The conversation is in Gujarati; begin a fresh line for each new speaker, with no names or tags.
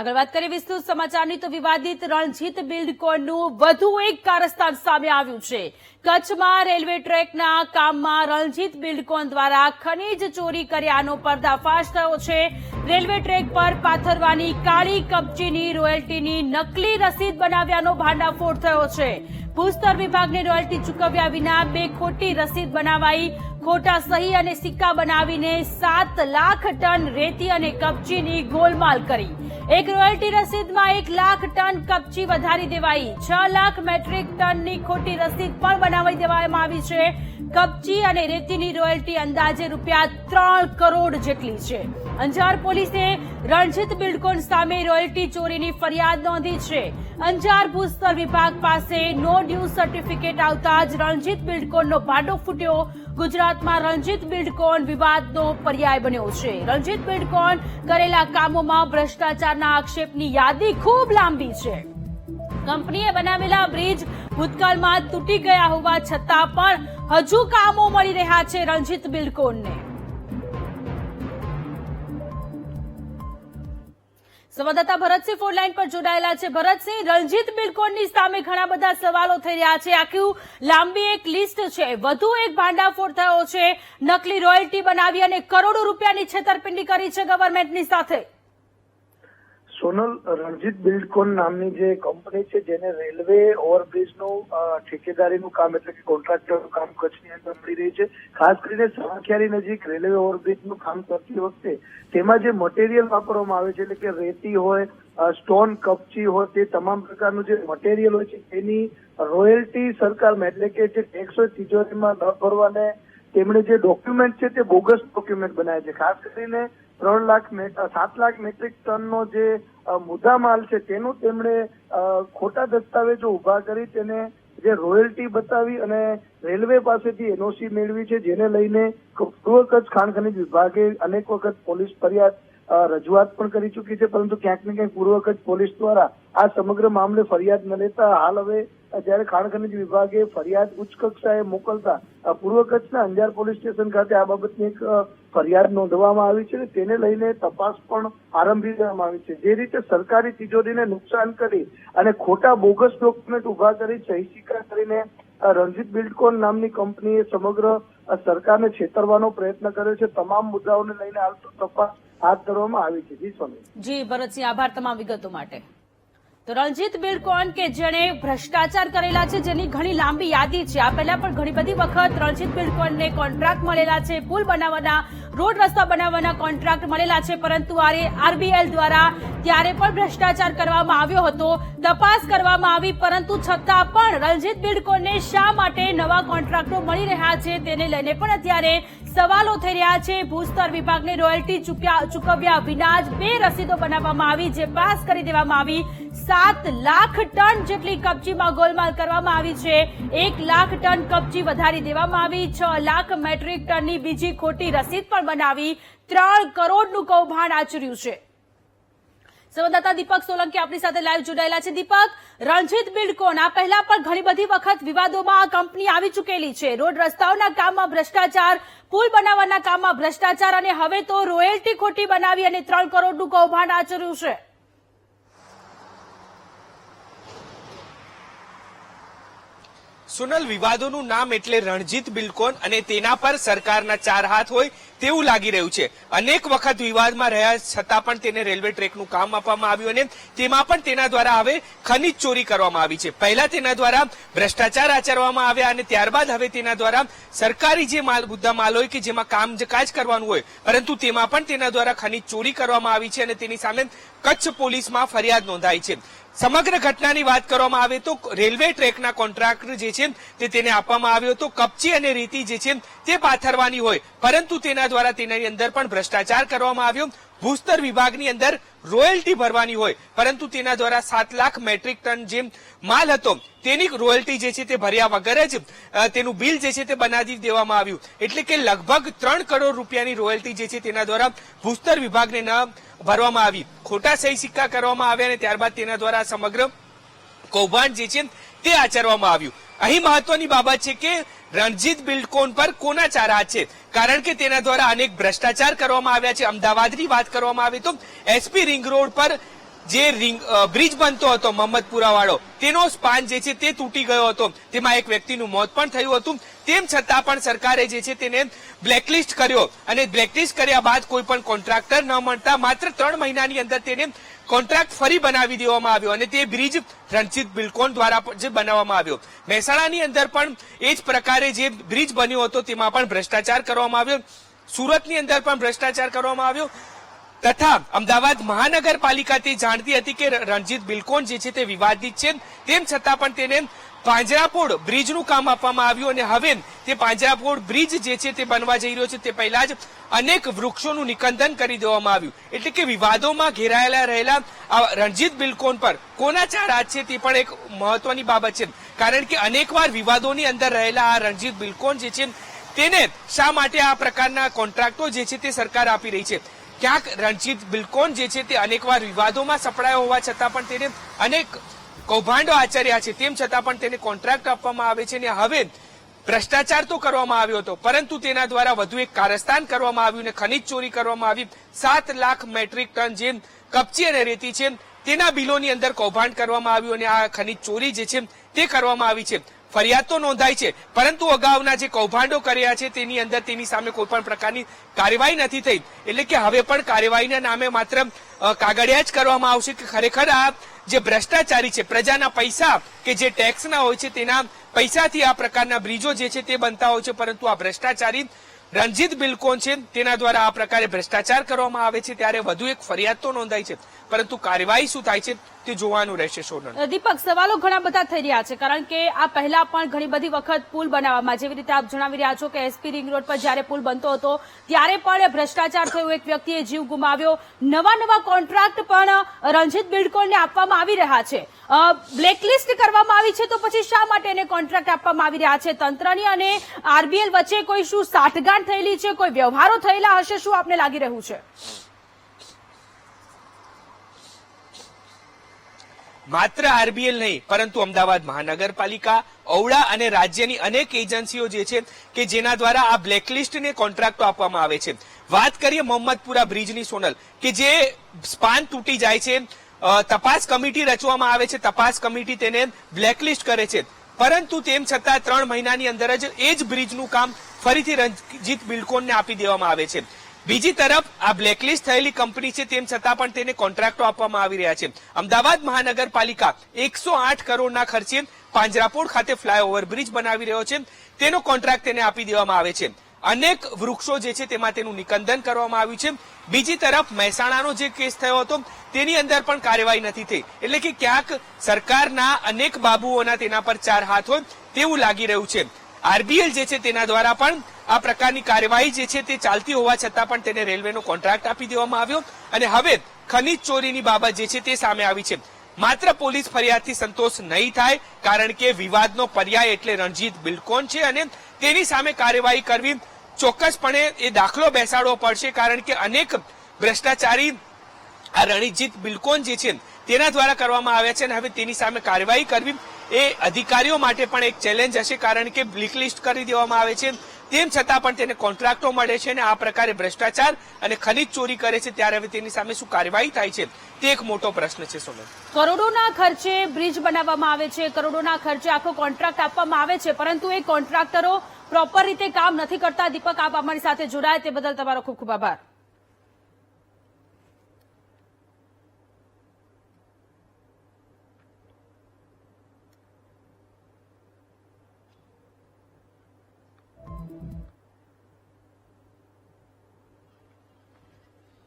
આગળ વાત કરીએ વિસ્તૃત સમાચારની તો વિવાદિત રણજીત બિલ્ડકોનનું વધુ એક કારસ્તાન સામે આવ્યું છે. કચ્છમાં રેલવે ટ્રેકના કામમાં રણજીત બિલ્ડકોન દ્વારા ખનીજ ચોરી કર્યાનો પર્દાફાશ થયો છે. રેલવે ટ્રેક પર પાથરવાની કાળી કપચીની રોયલ્ટીની નકલી રસીદ બનાવ્યાનો ભાંડાફોડ થયો છે. ભૂસ્તર વિભાગને રોયલ્ટી ચૂકવ્યા વિના બે ખોટી રસીદ બનાવાઈ, ખોટા સહી અને સિક્કા બનાવીને સાત લાખ ટન રેતી અને કપચીની ગોલમાલ કરી. એક રોયલ્ટી રસીદમાં એક લાખ ટન કપચી વધારી દેવાઈ. છ લાખ મેટ્રિક ટનની ખોટી રસીદ પણ બનાવી દેવામાં આવી છે. કપચી અને રેતીની રોયલ્ટી અંદાજે રૂપિયા ત્રણ કરોડ જેટલી છે. અંજાર પોલીસે રણજીત બિલ્ડકોન સામે રોયલ્ટી ચોરીની ફરિયાદ નોંધી છે. અંજાર ભૂસ્તર વિભાગ પાસે નો ડ્યુ સર્ટિફિકેટ આવતા જ રણજીત બિલ્ડકોનનો ભાડો ફૂટ્યો. ગુજરાતમાં રણજીત બિલ્ડકોન વિવાદનો પર્યાય બન્યો છે. રણજીત બિલ્ડકોન કરેલા કામોમાં ભ્રષ્ટાચારના આક્ષેપની યાદી ખૂબ લાંબી છે. કંપનીએ બનાવેલા બ્રિજ ભૂતકાળમાં તૂટી ગયા હોવા છતાં પણ હજુ કામો મળી રહ્યા છે રણજીત બિલકોનને સંવાદદાતા ભરતસિંહ ફોન લાઈન પર જોડાયેલા છે. ભરતસિંહ, રણજીત બિલકોનની સામે ઘણા બધા સવાલો થઈ રહ્યા છે. આખું લાંબી એક લિસ્ટ છે. વધુ એક ભાંડાફોડ થયો છે. નકલી રોયલ્ટી બનાવી અને કરોડો રૂપિયાની છેતરપિંડી કરી છે ગવર્મેન્ટની સાથે.
સોનલ રણજીત બિલ્ડકોન નામની જે કંપની છે, જેને રેલવે ઓવરબ્રિજનું ઠેકેદારીનું કામ એટલે કે કોન્ટ્રાક્ટરનું કામ કચ્છની અંદર મળી રહી છે. ખાસ કરીને સામખિયારી નજીક રેલવે ઓવરબ્રિજનું કામ કરતી વખતે તેમાં જે મટીરિયલ વાપરવામાં આવે છે, એટલે કે રેતી હોય સ્ટોન કપચી હોય, તે તમામ પ્રકારનું જે મટીરિયલ હોય છે, તેની રોયલ્ટી સરકારમાં એટલે કે જે ટેક્સ હોય, તિજોરીમાં ન ભરવાને તેમણે જે ડોક્યુમેન્ટ છે, તે બોગસ ડોક્યુમેન્ટ બનાવ્યા છે. ખાસ કરીને ત્રણ લાખ સાત લાખ મેટ્રિક ટનનો જે મુદ્દા મુદ્દામાલ છે, તેનું તેમણે ખોટા દસ્તાવેજો ઊભા કરી તેને જે રોયલ્ટી બતાવી અને રેલવે પાસેથી એનઓસી મેળવી છે, જેને લઈને પૂર્વ કચ્છ ખાણ ખનીજ વિભાગે અનેક વખત પોલીસ ફરિયાદ રજૂઆત પણ કરી ચૂકી છે, પરંતુ ક્યાંક ને ક્યાંક પૂર્વ કચ્છ પોલીસ દ્વારા આ સમગ્ર મામલે ફરિયાદ ન લેતા હાલ હવે જ્યારે ખાણ ખનીજ વિભાગે ફરિયાદ ઉચ્ચ કક્ષાએ મોકલતા પૂર્વ કચ્છના અંજાર પોલીસ સ્ટેશન ખાતે આ બાબતની એક ફરિયાદ નોંધવામાં આવી છે તેને લઈને તપાસ પણ આરંભી દેવામાં આવી છે. જે રીતે સરકારી તિજોરીને નુકસાન કરી અને ખોટા બોગસ ડોક્યુમેન્ટ ઊભા કરી સહી સિક્કા કરીને રણજીત બિલ્ડકોન નામની કંપનીએ સમગ્ર સરકારને છેતરવાનો પ્રયત્ન કર્યો છે. તમામ મુદ્દાઓને લઈને હાલ તપાસ હાથ ધરવામાં આવી છે. જી સ્વામી.
જી, ભરતસિંહ, આભાર તમામ વિગતો માટે. તો રણજીત બિલકોન કે જેણે ભ્રષ્ટાચાર કરેલા છે, જેની ઘણી લાંબી યાદી છે. આ પહેલા પણ ઘણી બધી વખત રણજીત બિલકોનને કોન્ટ્રાક્ટ મળેલા છે, પુલ બનાવવાના, રોડ રસ્તા બનાવવાના કોન્ટ્રાક્ટ મળેલા છે, પરંતુ આરબીએલ દ્વારા ત્યારે પણ ભ્રષ્ટાચાર કરવામાં આવ્યો હતો, તપાસ કરવામાં આવી, પરંતુ છતાં પણ રણજીત બિલકોનને શા માટે નવા કોન્ટ્રાક્ટો મળી રહ્યા છે, તેને લઈને પણ અત્યારે સવાલો થઈ રહ્યા છે. ભૂસ્તર વિભાગને રોયલ્ટી ચૂક્યા ચૂકવ્યા વિના જ બે રસીદો બનાવવામાં આવી, જે પાસ કરી દેવામાં આવી. સાત લાખ ટન જેટલી કપચીમાં ગોલમાલ કરવામાં આવી છે. એક લાખ ટન કપચી વધારી દેવામાં આવી. છ લાખ મેટ્રિક ટનની બીજી ખોટી રસીદ પણ બનાવી. ત્રણ કરોડનું કૌભાંડ આચર્યું છે. સંવાદદાતા દીપક સોલંકી આપણી સાથે લાઈવ જોડાયેલા છે. દીપક, રણજીત બિલ્ડકોન આ પહેલા પણ ઘણી બધી વખત વિવાદોમાં આ કંપની આવી ચૂકેલી છે. રોડ રસ્તાઓના કામમાં ભ્રષ્ટાચાર, પુલ બનાવવાના કામમાં ભ્રષ્ટાચાર અને હવે તો રોયલ્ટી ખોટી બનાવી અને ત્રણ કરોડનું કૌભાંડ આચર્યું છે.
સોનલ, વિવાદોનું નામ એટલે રણજીત બિલકોન અને તેના પર સરકારના ચાર હાથ હોય તેવું લાગી રહ્યું છે. અનેક વખત વિવાદમાં રહ્યા છતાં પણ તેને રેલવે ટ્રેકનું કામ આપવામાં આવ્યું અને તેમાં પણ તેના દ્વારા હવે ખનીજ ચોરી કરવામાં આવી છે. પહેલા તેના દ્વારા ભ્રષ્ટાચાર આચરવામાં આવ્યા અને ત્યારબાદ હવે તેના દ્વારા સરકારી જે માલ, મુદ્દા માલ હોય કે જેમાં કામ કાજ કરવાનું હોય, પરંતુ તેમાં પણ તેના દ્વારા ખનીજ ચોરી કરવામાં આવી છે અને તેની સામે કચ્છ પોલીસમાં ફરિયાદ નોંધાઈ છે. સમગ્ર ઘટનાની વાત કરવામાં આવે તો રેલવે ટ્રેકના કોન્ટ્રાક્ટર જે છે તે તેને આપવામાં આવ્યો હતો. કપચી અને રીતિ જે છે તે પાથરવાની હોય, પરંતુ તેના દ્વારા તેની અંદર પણ ભ્રષ્ટાચાર કરવામાં આવ્યો. ભૂસ્તર વિભાગની અંદર રોયલ્ટી ભરવાની હોય, પરંતુ તેના દ્વારા સાત લાખ મેટ્રિક ટન જે માલ હતો, તેની રોયલ્ટી જે છે તે ભર્યા વગર જ તેનું બિલ જે છે તે બનાવી દેવામાં આવ્યું. એટલે કે લગભગ ત્રણ કરોડ રૂપિયાની રોયલ્ટી જે છે તેના દ્વારા ભૂસ્તર વિભાગને ન ભરવામાં આવી. ખોટા સહી સિક્કા કરવામાં આવ્યા અને ત્યારબાદ તેના દ્વારા સમગ્ર કૌભાંડ જે છે તે આચરવામાં આવ્યું. અહીં મહત્વની બાબત છે કે રણજીત બિલ્ડકોન પર કોના ચારા છે? કારણ કે તેના દ્વારા અનેક ભ્રષ્ટાચાર કરવામાં આવ્યા છે. અમદાવાદની વાત કરવામાં આવે તો એસપી રિંગ રોડ પર જે બ્રિજ બનતો હતો મહમ્મદપુરા વાળો તેનો સ્પાન જે છે તે તૂટી ગયો હતો. તેમાં એક વ્યક્તિનું મોત પણ થયું હતું. તેમ છતાં પણ સરકારે જે છે તેને બ્લેકલિસ્ટ કર્યો અને બ્લેકલિસ્ટ કર્યા બાદ કોઈ પણ કોન્ટ્રાક્ટર ન મળતા માત્ર ત્રણ મહિનાની અંદર તેને કોન્ટ્રાક્ટ ફરી બનાવી દેવામાં આવ્યો અને તે બ્રિજ રણજીત બિલકોન દ્વારા જે બનાવવામાં આવ્યો. મહેસાણાની અંદર પણ એ જ પ્રકારે જે બ્રિજ બન્યો હતો તેમાં પણ ભ્રષ્ટાચાર કરવામાં આવ્યો. સુરતની અંદર પણ ભ્રષ્ટાચાર કરવામાં આવ્યો. તથા અમદાવાદ મહાનગરપાલિકા તે જાણતી હતી કે રણજીત બિલકોન જે છે તે વિવાદિત છે. તેમ છતાં પણ તેને પાંજરાપોળ બ્રિજનું કામ આપવામાં આવ્યું અને હવે તે પાંજરાપોળ બ્રિજ જે છે તે બનવા જઈ રહ્યો છે તે પહેલા જ અનેક વૃક્ષોનું નિકંદન કરી દેવામાં આવ્યું. એટલે કે વિવાદોમાં ઘેરાયેલા રહેલા આ રણજીત બિલકોન પર કોના ચાર હાથ છે તે પણ એક મહત્વની બાબત છે. કારણ કે અનેકવાર વિવાદોની અંદર રહેલા આ રણજીત બિલકોન જે છે તેને શા માટે આ પ્રકારના કોન્ટ્રાક્ટો જે છે તે સરકાર આપી રહી છે? ક્યાંક રણજીત બિલકોન જે છે તે અનેકવાર વિવાદોમાં સપડાયો હોવા છતાં પણ તેને અનેક કૌભાંડો આચર્યા છે. તેમ છતાં પણ તેને કોન્ટ્રાક્ટ આપવામાં આવે છે અને હવે ભ્રષ્ટાચાર તો કરવામાં આવ્યો હતો, પરંતુ તેના દ્વારા વધુ એક કારસ્તાન કરવામાં આવ્યું અને ખનીજ ચોરી કરવામાં આવી. સાત લાખ મેટ્રિક ટન જે કપચી અને રેતી છે તેના બિલોની અંદર કૌભાંડ કરવામાં આવ્યું અને આ ખનીજ ચોરી જે છે તે કરવામાં આવી છે. ફરિયાદ નોંધાઈ છે, પરંતુ અગાઉના જે કૌભાંડો કર્યા છે, તેની અંદર તેની સામે કોઈ પણ પ્રકારની કાર્યવાહી નથી થઈ. એટલે કે હવે પણ કાર્યવાહીના નામે માત્ર કાગળિયા જ કરવામાં આવશે કે ખરેખર આ જે ભ્રષ્ટાચારી છે, પ્રજાના પૈસા કે જે ટેક્સના હોય છે, તેના પૈસાથી આ પ્રકારના બ્રિજો જે છે, તે બનતા હોય છે, પરંતુ આ ભ્રષ્ટાચારી રણજીત બિલકોન છે. તેના દ્વારા આ પ્રકારે ભ્રષ્ટાચાર કરવામાં આવે છે, ત્યારે વધુ એક ફરિયાદ તો નોંધાઈ છે. પરંતુ કાર્યવાહી શું થાય છે તે જોવાનું રહેશે સોનલ.
દીપક, સવાલો ઘણા બધા થઈ રહ્યા છે, કારણ કે આ પહેલા પણ ઘણી બધી વખત પુલ બનાવવામાં, જેવી રીતે આપ જણાવી રહ્યા છો કે એસપી રિંગ રોડ પર જ્યારે પુલ બનતો હતો, ત્યારે પણ ભ્રષ્ટાચાર થયો, એક વ્યક્તિએ જીવ ગુમાવ્યો. નવા નવા કોન્ટ્રાક્ટ પણ રણજીત બિલ્ડકોનને આપવામાં આવી રહ્યા છે. બ્લેકલિસ્ટ કરવામાં આવી છે તો પછી શા માટે એને કોન્ટ્રાક્ટ આપવામાં આવી રહ્યા છે? તંત્રની અને આરબીએલ વચ્ચે કોઈ શું સાઠગાંઠ થયેલી છે, કોઈ વ્યવહારો થયેલા હશે, શું આપને લાગી રહ્યું છે?
માત્ર આરબીએલ નહીં, પરંતુ અમદાવાદ મહાનગરપાલિકા, ઔડા અને રાજ્યની અનેક એજન્સીઓ જે છે, કે જેના દ્વારા આ બ્લેકલિસ્ટને કોન્ટ્રાક્ટો આપવામાં આવે છે. વાત કરીએ મોહમ્મદપુરા બ્રિજની સોનલ, કે જે સ્પાન તૂટી જાય છે તપાસ કમિટી રચવામાં આવે છે, તપાસ કમિટી તેને બ્લેકલિસ્ટ કરે છે. પરંતુ તેમ છતાં ત્રણ મહિનાની અંદર જ એ જ બ્રિજનું કામ ફરીથી રણજીત બિલ્ડકોનને આપી દેવામાં આવે છે. બીજી તરફ આ બ્લેકલિસ્ટ થયેલી કંપની છે તેમ છતાં પણ તેને કોન્ટ્રાક્ટો આપવામાં આવી રહ્યા છે. અમદાવાદ મહાનગરપાલિકા એકસો આઠ કરોડના ખર્ચે પાંજરાપોળ ખાતે ફ્લાયઓવર બ્રિજ બનાવી રહ્યો છે. તેનો કોન્ટ્રાક્ટ તેને આપી દેવામાં આવે છે. અનેક વૃક્ષો જે છે તેમાં તેનું નિકંદન કરવામાં આવ્યું છે. બીજી તરફ મહેસાણાનો જે કેસ થયો હતો, તેની અંદર પણ કાર્યવાહી નથી થઈ. એટલે કે ક્યાંક સરકારના અનેક બાબુઓના તેના પર ચાર હાથ હોય તેવું લાગી રહ્યું છે. આરબીએલ જે છે તેના દ્વારા પણ આ પ્રકારની કાર્યવાહી જે છે તે ચાલતી હોવા છતાં પણ તેને રેલવેનો કોન્ટ્રાક્ટ આપી દેવામાં આવ્યો અને હવે ખનીજ ચોરીની બાબત જે છે તે સામે આવી છે. માત્ર પોલીસ ફરિયાદથી સંતોષ નહીં થાય, કારણ કે વિવાદનો પર્યાય એટલે રણજીત બિલકોન છે અને તેની સામે કાર્યવાહી કરવી ચોક્કસપણે એ દાખલો બેસાડવો પડશે, કારણ કે અનેક ભ્રષ્ટાચારી આ રણજીત બિલકોન જે છે તેના દ્વારા કરવામાં આવ્યા છે અને હવે તેની સામે કાર્યવાહી કરવી એ અધિકારીઓ માટે પણ એક ચેલેન્જ હશે, કારણ કે બ્લેકલિસ્ટ કરી દેવામાં આવે છે. તેમ છતાં પણ તેને કોન્ટ્રાક્ટો મળે છે અને આ પ્રકારે ભ્રષ્ટાચાર અને ખનીજ ચોરી કરે છે ત્યારે હવે તેની સામે શું કાર્યવાહી થાય છે, તે એક મોટો પ્રશ્ન છે, સોનલ.
કરોડોના ખર્ચે બ્રિજ બનાવવામાં આવે છે, કરોડોના ખર્ચે આખો કોન્ટ્રાક્ટ આપવામાં આવે છે, પરંતુ એ કોન્ટ્રાક્ટરો પ્રોપર રીતે કામ નથી કરતા. દીપક, આપ અમારી સાથે જોડાય તે બદલ તમારો ખૂબ ખૂબ આભાર.